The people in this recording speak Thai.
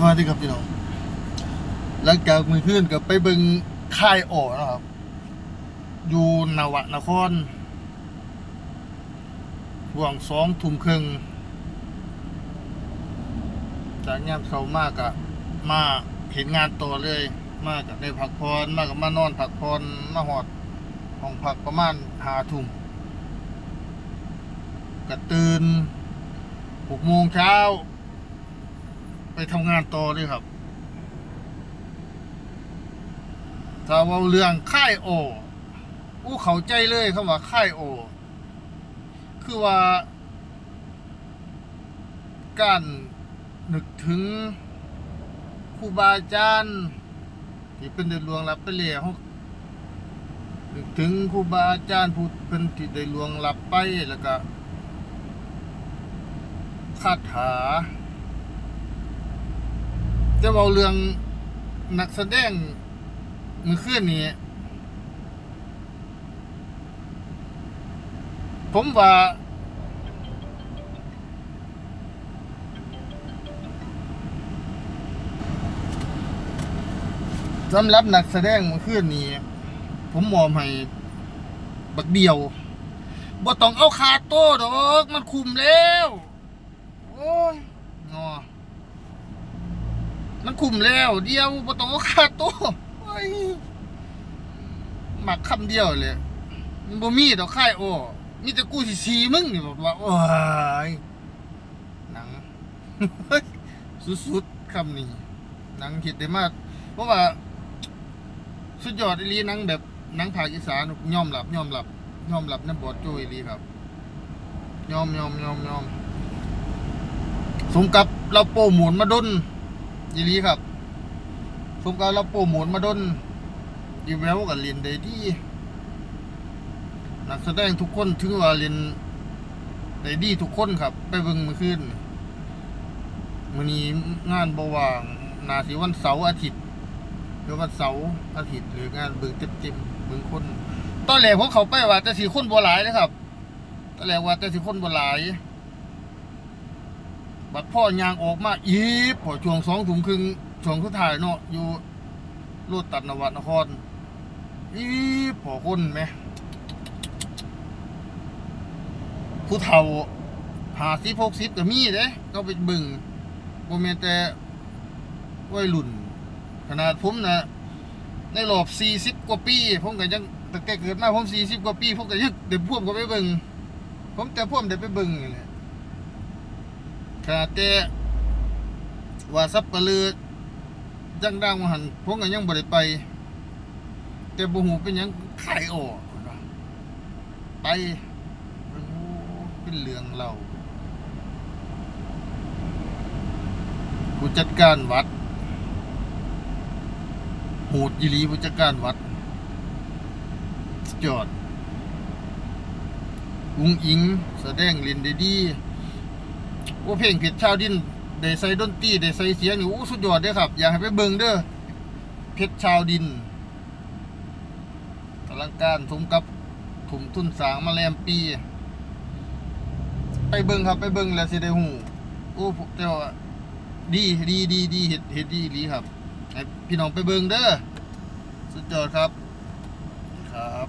สวัสดีครับพี่น้องหลังจากมือขึ้นกับไปเบิงค่ายโอนะครับ อยู่นวะนครห่วงสองทุ่มครึ่งจากงานเขามากอะมาเห็นงานต่อเลย มากกับได้พักผ่อนมากกับมานอนพักผ่อนมาหอดห้องพักประมาณหาทุ่มก็ตื่นหกโมงเช้า ไปทำงานต่อเลยครับ ถ้าเว่าเรื่องค่ายโอ อู้เขาใจเลยคำว่าค่ายโอ คือว่า การนึกถึงครูบาอาจารย์ที่เป็นเดือดลวงรับไปแล้วนึกถึงครูบาอาจารย์ผู้เป็นที่ได้ลวงรับไปแล้วก็คาถา จะเอาเรื่องนักแสดงมือขึ้นนี้ ผมว่าสำหรับนักแสดงมือขึ้นนี้ ผมมองให้บักเดียวบ่ต้องเอาคาโต้ดอก มันคุมแล้ว โอ้ย มันคุมแล้ว เดียวบ่ต้องเอาค่าตัวโอ้หมักคำเดียวเลยมันบ่มีดอกค่ายโอ้มีแต่กูสิสีมึงนี่บอกว่า โอ้ยหนังสุดๆคำนี้หนังคิดได้มาก เพราะว่า สุดยอดอีลีหนังแบบหนังภาคอีสานยอมรับยอมรับยอมรับในบทโจอีลีครับยอมยอมยอมยอมสมกับเราโปรโมทมาดน ยีรีครับสมการเราโปรโมทมาด้นอีแววกับเรียนได้ดีนักแสดงทุกคนถือว่าเรียนได้ดีทุกคนครับ ไปเบิ่งมือขึ้นมือนี้งานบ่ว่างนาสิวันเสาร์อาทิตย์หรือวันเสาร์อาทิตย์หรืองานเบิ่งเต็มๆเบิ่งคนตอนแรกผมเขาไปว่าแต่สิคนบ่หลายนะครับตอนแรกว่าแต่สิคนบ่หลาย บัดพ่อยางออกมาอีบพอช่วงสองถุงครึ่งช่วงสุดท้ายเนาะอยู่รถตัดนวัดนครอีบพอคนไหมผู้เฒ่าหาสิพกสิบก็มีเด้ก็ไปบึงโมเมนแต่วัยรุ่น ขนาดผมนะในรอบสี่สิบกว่าปีผมก็ยังตั้งแต่เกิดมาผมสี่สิบกว่าปีผมก็ยังเดี๋ยวพ่วมก็ไปบิงผมแต่พ่วมเดี๋ยวไปบิงนี่แหละ ขนาดแต่ว่าซับปะลือจังดังว่าหันผมก็ยังบ่ได้ไป แต่บ่ฮู้เป็นยังขายออกไปเป็นเรื่องเล่าผู้จัดการวัดโหดยีหลีผู้จัดการวัดสุดยอดอุ้งอิง แสดงเล่นได้ดี อ้เพลงเพชรชาวดินได้ใส่ดนตรีได้ใส่เสียงนี่โอ้สุดยอดเด้อครับ อยากให้ไปเบิ่งเด้อเพชรชาวดินอลังการสมกับถุมทุนสางมาแลมปี ไปเบิ่งครับไปเบิ่งแล้วสิได้ฮู้โอ้แต่ว่าดีดีดีดีเฮ็ดเฮ็ดดีอีหลีครับให้พี่น้องไปเบิ่งเด้อสุดยอดครับครับ